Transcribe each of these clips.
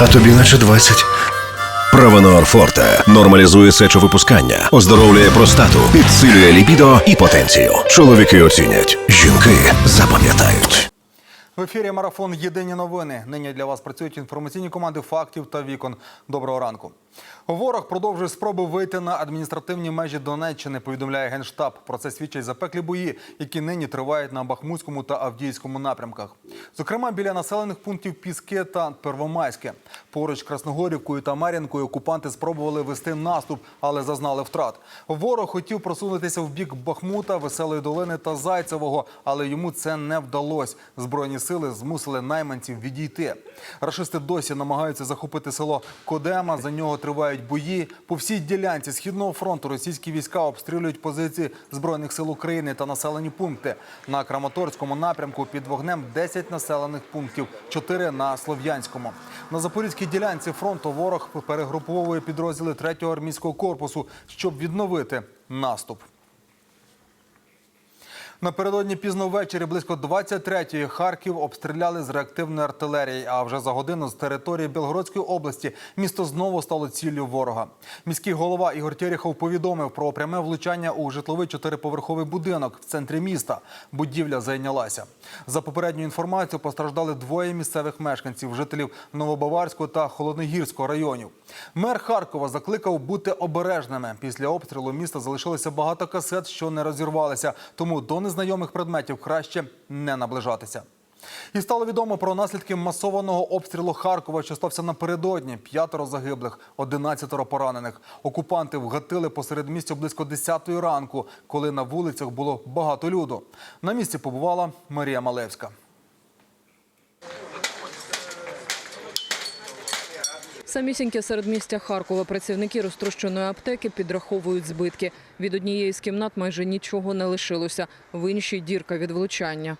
а тобі наче 20. Правонор Форте нормалізує сечовипускання, оздоровлює простату, підсилює лібідо і потенцію. Чоловіки оцінять, жінки запам'ятають. В ефірі марафон Єдині новини. Нині для вас працюють інформаційні команди фактів та вікон. Доброго ранку. Ворог продовжує спроби вийти на адміністративні межі Донеччини. Повідомляє генштаб. Про це свідчать запеклі бої, які нині тривають на Бахмутському та Авдіївському напрямках. Зокрема, біля населених пунктів Піски та Первомайське. Поруч Красногорівкою та Мар'їнкою окупанти спробували вести наступ, але зазнали втрат. Ворог хотів просунутися в бік Бахмута, Веселої долини та Зайцевого, але йому це не вдалося. Збройні сили змусили найманців відійти. Рашисти досі намагаються захопити село Кодема. За нього тривають бої. По всій ділянці східного фронту російські війська обстрілюють позиції збройних сил України та населені пункти. На Краматорському напрямку під вогнем 10 населених пунктів, 4 на Слов'янському. На запорізькій ділянці фронту ворог перегруповує підрозділи 3-го армійського корпусу, щоб відновити наступ. Напередодні пізно ввечері близько 23-ї Харків обстріляли з реактивної артилерії. А вже за годину з території Білгородської області місто знову стало ціллю ворога. Міський голова Ігор Терехов повідомив про пряме влучання у житловий чотириповерховий будинок в центрі міста. Будівля зайнялася. За попередньою інформацією постраждали двоє місцевих мешканців, жителів Новобаварського та Холодногірського районів. Мер Харкова закликав бути обережними. Після обстрілу міста залишилося багато касет, що не розірвалися. Тому до незнайомих предметів краще не наближатися. І стало відомо про наслідки масованого обстрілу Харкова, що стався напередодні. П'ятеро загиблих, одинадцятеро поранених. Окупанти вгатили посеред місця близько 10 ранку, коли на вулицях було багато люду. На місці побувала Марія Малевська. Самісіньке середмістя Харкова працівники розтрощеної аптеки підраховують збитки. Від однієї з кімнат майже нічого не лишилося. В іншій дірка від влучання.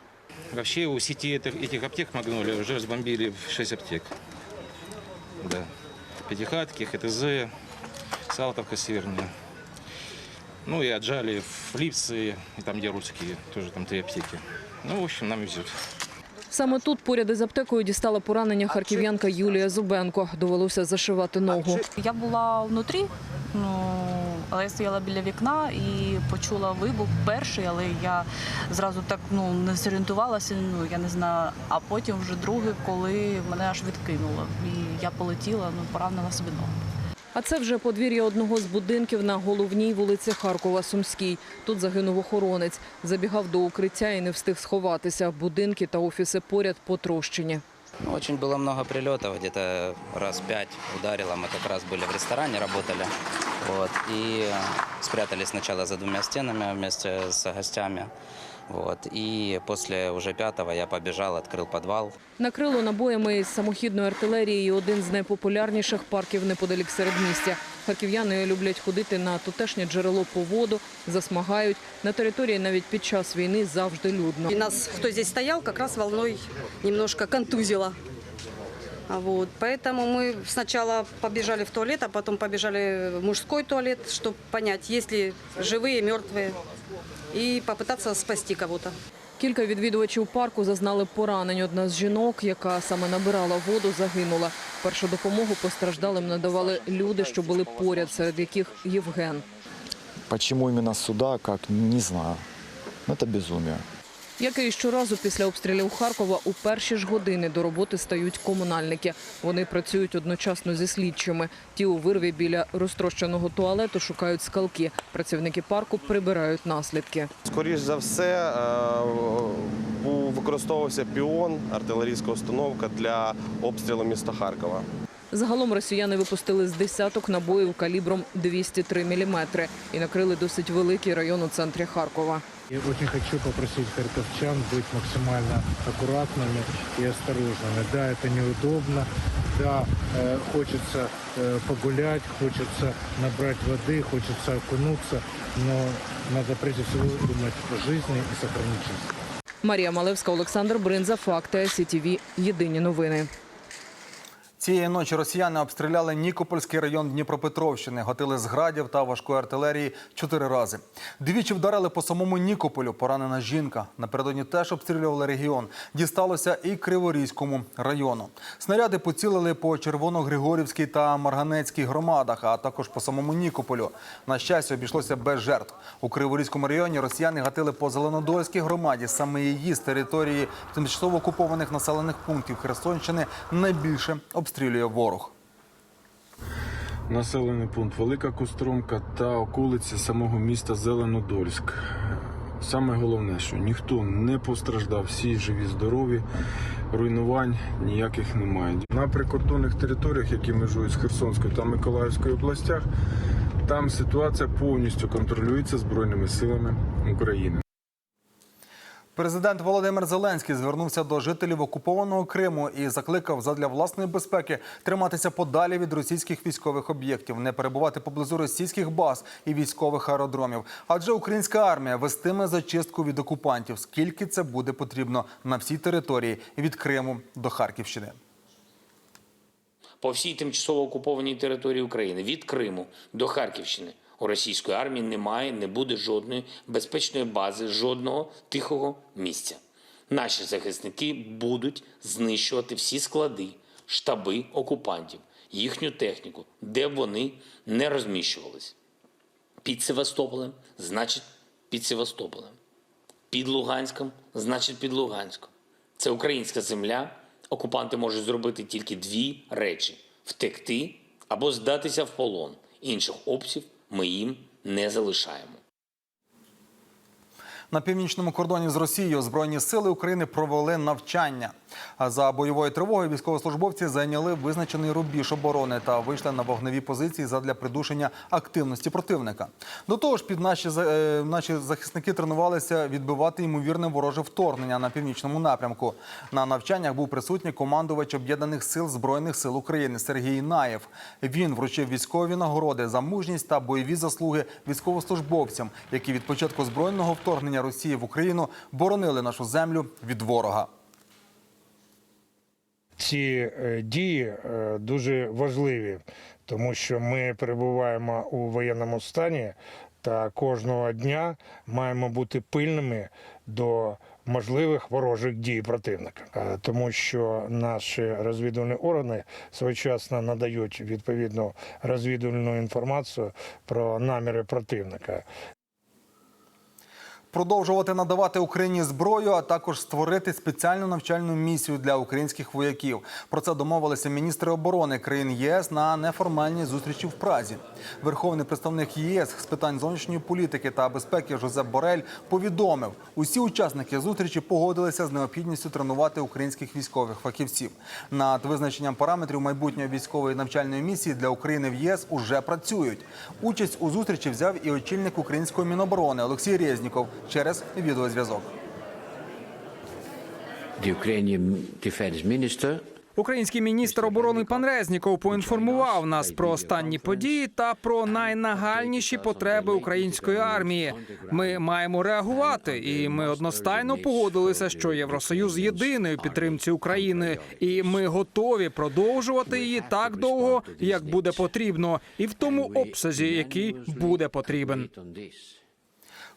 Вообще у сети этих, аптек Магнолия уже разбомбили 6 аптек. Да. Пятихатки, ХТЗ, Салтовка северная. Ну и отжали в Липце, и там где русские, тоже там три аптеки. Ну, в общем, нам везет. Саме тут поряд із аптекою дістала поранення харків'янка Юлія Зубенко. Довелося зашивати ногу. Я була внутрі, ну, але я стояла біля вікна і почула вибух перший, але я зразу так ну, не зорієнтувалася, ну, я не знаю. А потім вже другий, коли мене аж відкинуло. І я полетіла, ну, поранила собі ногу. А це вже подвір'я одного з будинків на головній вулиці Харкова Сумській. Тут загинув охоронець. Забігав до укриття і не встиг сховатися. Будинки та офіси поряд потрощені. Ну, Очень было много прилетов, где-то раз пять ударило. Мы как раз были в ресторане, работали. Вот, и спрятались сначала за двумя стенами вместе с гостями. Вот, и после уже пятого я побежал, открыл подвал. Накрило набоями із самохідної артилерії один з найпопулярніших парків неподалік середмістя. Харків'яни люблять ходити на тутешнє джерело по воду, засмагають. На території навіть під час війни завжди людно. И нас, кто здесь стоял, как раз волной немножко контузило. А Вот, поэтому мы сначала побежали в туалет, а потом побежали в мужской туалет, чтобы понять, есть ли живые, мертвые, и попитатися спасти кого-то. Кілька відвідувачів парку зазнали поранень. Одна з жінок, яка саме набирала воду, загинула. Першу допомогу постраждалим надавали люди, що були поряд, серед яких Євген. Чому саме сюди, как, не знаю. Це Это безумие. Як і щоразу після обстрілів Харкова, у перші ж години до роботи стають комунальники. Вони працюють одночасно зі слідчими. Ті у вирві біля розтрощеного туалету шукають скалки. Працівники парку прибирають наслідки. Скоріш за все, е, використовувався піон, артилерійська установка для обстрілу міста Харкова. Загалом росіяни випустили з десяток набоїв калібром 203 мм і накрили досить великий район у центрі Харкова. Я очень хочу попросить харьковчан быть максимально аккуратными и осторожными. Да, это неудобно, да, э, хочется э, погулять, хочется набрать воды, хочется окунуться, но надо прежде всего думать о жизни и сохранить жизнь. Марія Малевська, Олександр Бринза, Факти, СІТВ. Єдині новини. Цієї ночі росіяни обстріляли Нікопольський район Дніпропетровщини, готили з градів та важкої артилерії чотири рази. Двічі вдарили по самому Нікополю. Поранена жінка. Напередодні теж обстрілювали регіон. Дісталося і Криворізькому району. Снаряди поцілили по Червоногригорівській та Марганецькій громадах, а також по самому Нікополю. На щастя, обійшлося без жертв. У Криворізькому районі росіяни гатили по Зеленодольській громаді. Саме її з території тимчасово окупованих населених пунктів Херсонщини найбільше обстрілює ворог. Населений пункт Велика Костромка та околиці самого міста Зеленодольськ. Саме головне, що ніхто не постраждав, всі живі, здорові, руйнувань ніяких немає. На прикордонних територіях, які межують з Херсонською та Миколаївською областях, там ситуація повністю контролюється Збройними силами України. Президент Володимир Зеленський звернувся до жителів окупованого Криму і закликав задля власної безпеки триматися подалі від російських військових об'єктів, не перебувати поблизу російських баз і військових аеродромів. Адже українська армія вестиме зачистку від окупантів. Скільки це буде потрібно на всій території від Криму до Харківщини. по всій тимчасово окупованій території України від Криму до Харківщини. У російської армії немає, не буде жодної безпечної бази, жодного тихого місця. Наші захисники будуть знищувати всі склади, штаби окупантів, їхню техніку, де б вони не розміщувались. Під Севастополем значить під Севастополем. Під Луганськом значить під Луганськом. Це українська земля. Окупанти можуть зробити тільки дві речі: втекти або здатися в полон. Інших опцій ми їм не залишаємо. На північному кордоні з Росією Збройні сили України провели навчання. За бойовою тривогою військовослужбовці зайняли визначений рубіж оборони та вийшли на вогневі позиції задля придушення активності противника. До того ж, під наші е, наші захисники тренувалися відбивати ймовірне вороже вторгнення на північному напрямку. На навчаннях був присутній командувач об'єднаних сил збройних сил України Сергій Наєв. Він вручив військові нагороди за мужність та бойові заслуги військовослужбовцям, які від початку збройного вторгнення Росії в Україну боронили нашу землю від ворога. Ці е, дії е, дуже важливі, тому що ми перебуваємо у воєнному стані та кожного дня маємо бути пильними до можливих ворожих дій противника, Е, тому що наші розвідувальні органи своєчасно надають відповідну розвідувальну інформацію про наміри противника. Продовжувати надавати Україні зброю, а також створити спеціальну навчальну місію для українських вояків. Про це домовилися міністри оборони країн ЄС на неформальній зустрічі в Празі. Верховний представник ЄС з питань зовнішньої політики та безпеки Жозеп Борель повідомив, усі учасники зустрічі погодилися з необхідністю тренувати українських військових фахівців. Над визначенням параметрів майбутньої військової навчальної місії для України в єС уже працюють. Участь у зустрічі взяв і очільник української міноборони Олексій Резніков через відеозв'язок. Український міністр оборони пан Резніков поінформував нас про останні події та про найнагальніші потреби української армії. Ми маємо реагувати, і ми одностайно погодилися, що Євросоюз єдиний у підтримці України, і ми готові продовжувати її так довго, як буде потрібно, і в тому обсязі, який буде потрібен.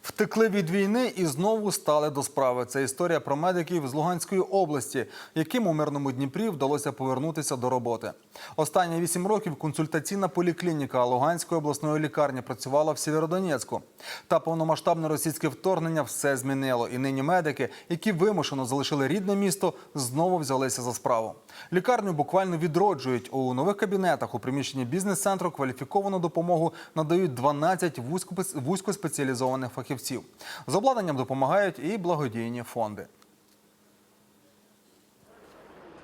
Втекли від війни і знову стали до справи. Це історія про медиків з Луганської області, яким у мирному Дніпрі вдалося повернутися до роботи. Останні вісім років консультаційна поліклініка Луганської обласної лікарні працювала в Сєвєродонецьку. Та повномасштабне російське вторгнення все змінило. І нині медики, які вимушено залишили рідне місто, знову взялися за справу. Лікарню буквально відроджують у нових кабінетах. У приміщенні бізнес-центру кваліфіковану допомогу надають 12 вузько- вузькоспеціалізованих фахівців. З обладнанням допомагають і благодійні фонди.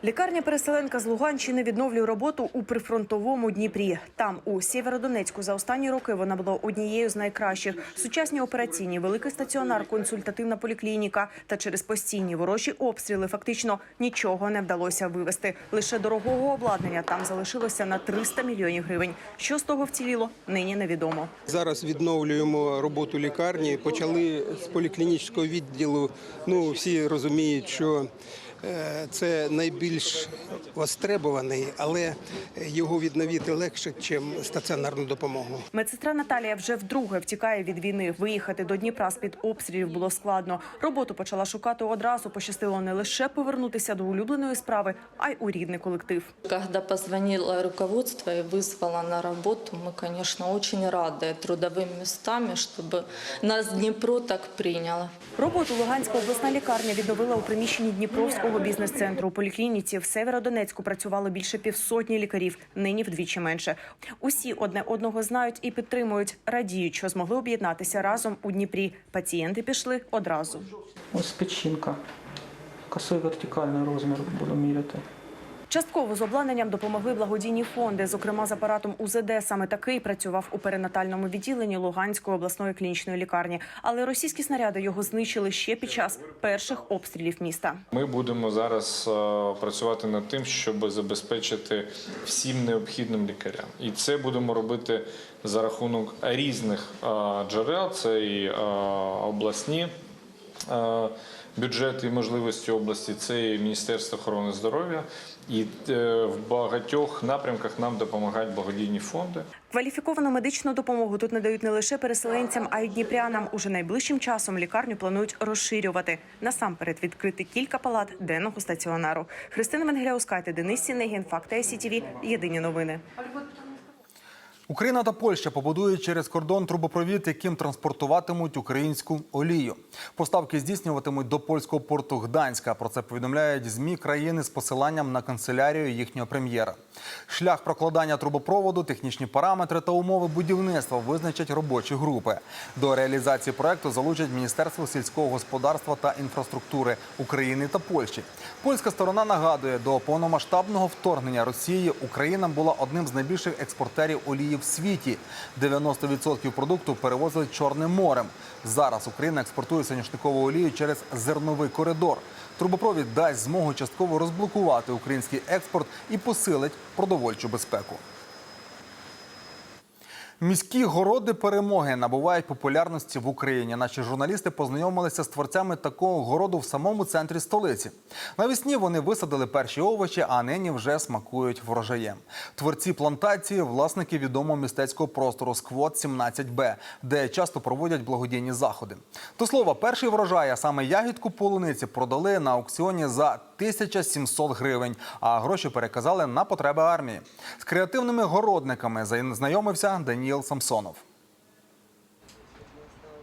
Лікарня переселенка з Луганщини відновлює роботу у прифронтовому Дніпрі. Там, у Сєвєродонецьку, за останні роки вона була однією з найкращих. Сучасні операційні, великий стаціонар, консультативна поліклініка. Та через постійні ворожі обстріли фактично нічого не вдалося вивезти. Лише дорогого обладнання там залишилося на 300 мільйонів гривень. Що з того вціліло, нині невідомо. Зараз відновлюємо роботу лікарні. Почали з поліклінічного відділу. Ну всі розуміють, що це найбільш востребований, але його відновити легше, ніж стаціонарну допомогу. Медсестра Наталія вже вдруге втікає від війни. Виїхати до Дніпра з під обстрілів було складно. Роботу почала шукати одразу. Пощастило не лише повернутися до улюбленої справи, а й у рідний колектив. Когда позвонило руководство и вызвало на работу, мы, конечно, очень рады трудовыми местами, чтобы нас Днепро так приняло. Роботу Луганська обласна лікарня відновила у приміщенні Дніпровського бізнес-центру. У поліклініці в Северодонецьку працювало більше півсотні лікарів, нині вдвічі менше. Усі одне одного знають і підтримують, радіють, що змогли об'єднатися разом у Дніпрі. Пацієнти пішли одразу. Ось печінка. косою вертикальний розмір буду міряти. Частково з обладнанням допомогли благодійні фонди. Зокрема, з апаратом УЗД саме такий працював у перинатальному відділенні Луганської обласної клінічної лікарні. Але російські снаряди його знищили ще під час перших обстрілів міста. Ми будемо зараз е, працювати над тим, щоб забезпечити всім необхідним лікарям. І це будемо робити за рахунок різних е, джерел. Це і е, обласні бюджети і можливості області, це і Міністерство охорони здоров'я. І е, в багатьох напрямках нам допомагають благодійні фонди. Кваліфіковану медичну допомогу тут надають не лише переселенцям, а й дніпрянам. Уже найближчим часом лікарню планують розширювати. Насамперед відкрити кілька палат денного стаціонару. Христина Венгеляускайте, Денис Сінегін, Факти СІТВ. Єдині новини. Україна та Польща побудують через кордон трубопровід, яким транспортуватимуть українську олію. Поставки здійснюватимуть до польського порту Гданська. Про це повідомляють змі країни з посиланням на канцелярію їхнього прем'єра. Шлях прокладання трубопроводу, технічні параметри та умови будівництва визначать робочі групи. До реалізації проекту залучать Міністерство сільського господарства та інфраструктури України та Польщі. Польська сторона нагадує, до повномасштабного вторгнення Росії Україна була одним з найбільших експортерів олії в світі. 90% продукту перевозили Чорним морем. Зараз Україна експортує соняшникову олію через зерновий коридор. Трубопровід дасть змогу частково розблокувати український експорт і посилить продовольчу безпеку. Міські городи перемоги набувають популярності в Україні. Наші журналісти познайомилися з творцями такого городу в самому центрі столиці. Навесні вони висадили перші овочі, а нині вже смакують врожаєм. Творці плантації власники відомого містецького простору Сквот 17Б, де часто проводять благодійні заходи. До слова, перший врожай, а саме ягідку полуниці, продали на аукціоні за 1700 гривень, а гроші переказали на потреби армії. З креативними городниками знайомився Даніл Самсонов.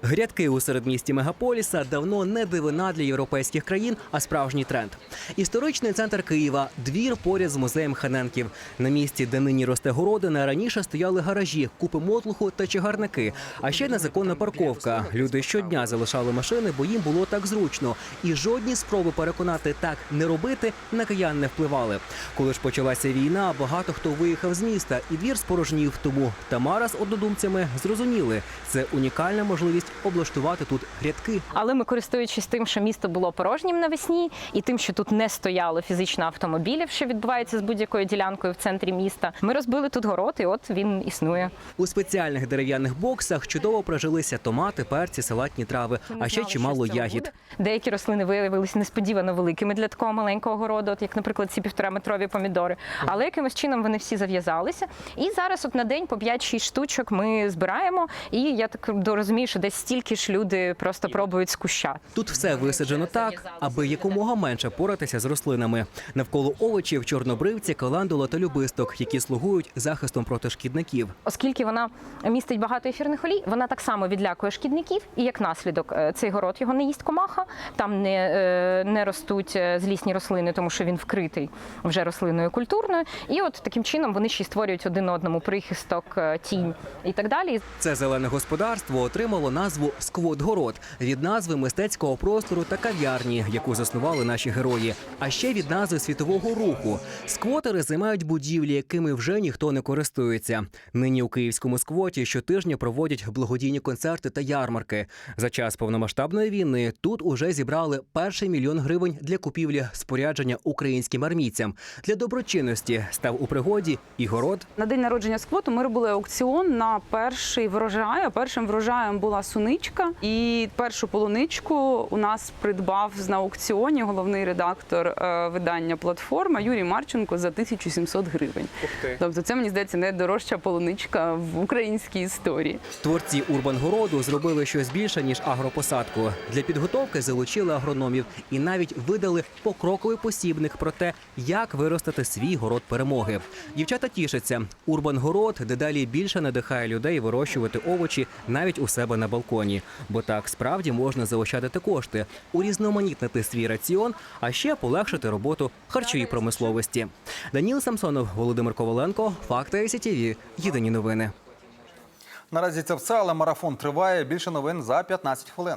Грядки у середмісті мегаполіса давно не дивина для європейських країн, а справжній тренд. Історичний центр Києва, двір поряд з музеєм Ханенків. На місці, де нині росте городина, раніше стояли гаражі, купи мотлуху та чагарники. А ще незаконна парковка. Люди щодня залишали машини, бо їм було так зручно. І жодні спроби переконати так не робити на киян не впливали. Коли ж почалася війна, багато хто виїхав з міста, і двір спорожнів. Тому Тамара з однодумцями зрозуміли, це унікальна можливість облаштувати тут грядки. Але ми, користуючись тим, що місто було порожнім навесні, і тим, що тут не стояло фізично автомобілів, що відбувається з будь-якою ділянкою в центрі міста, ми розбили тут город, і от він існує. У спеціальних дерев'яних боксах чудово прожилися томати, перці, салатні трави, а ще чимало ягід. Деякі рослини виявилися несподівано великими для такого маленького городу, от як, наприклад, ці півтораметрові помідори. Але якимось чином вони всі зав'язалися. І зараз, от на день по 5-6 штучок, ми збираємо. І я так розумію, що десь стільки ж люди просто пробують з куща. Тут все висаджено так, аби якомога менше поратися з рослинами. Навколо овочів чорнобривці, каландула та любисток, які слугують захистом проти шкідників. Оскільки вона містить багато ефірних олій, вона так само відлякує шкідників, і як наслідок е, цей город його не їсть комаха, там не, е, не ростуть е, злісні рослини, тому що він вкритий вже рослиною культурною. І от таким чином вони ще й створюють один одному прихисток, тінь і так далі. Це зелене господарство отримало назву Сквот-город від назви мистецького простору та кав'ярні, яку заснували наші герої. А ще від назви світового руху. Сквотери займають будівлі, якими вже ніхто не користується. Нині у київському сквоті щотижня проводять благодійні концерти та ярмарки. За час повномасштабної війни тут уже зібрали перший мільйон гривень для купівлі спорядження українським армійцям. Для доброчинності став у пригоді і город. На день народження сквоту ми робили аукціон на перший врожай. А першим врожаєм була суниця полуничка. І першу полуничку у нас придбав на аукціоні головний редактор е, видання платформа Юрій Марченко за 1700 гривень. Тобто, це мені здається найдорожча полуничка в українській історії. Творці Урбангороду зробили щось більше ніж агропосадку. Для підготовки залучили агрономів і навіть видали покроковий посібник про те, як виростити свій город перемоги. Дівчата тішаться. Урбангород дедалі більше надихає людей вирощувати овочі навіть у себе на балконі, бо так справді можна заощадити кошти, урізноманітнити свій раціон, а ще полегшити роботу харчовій промисловості. Даніл Самсонов, Володимир Коваленко, Факти СІТІВІ. Єдині новини. Наразі це все, але марафон триває. Більше новин за 15 хвилин.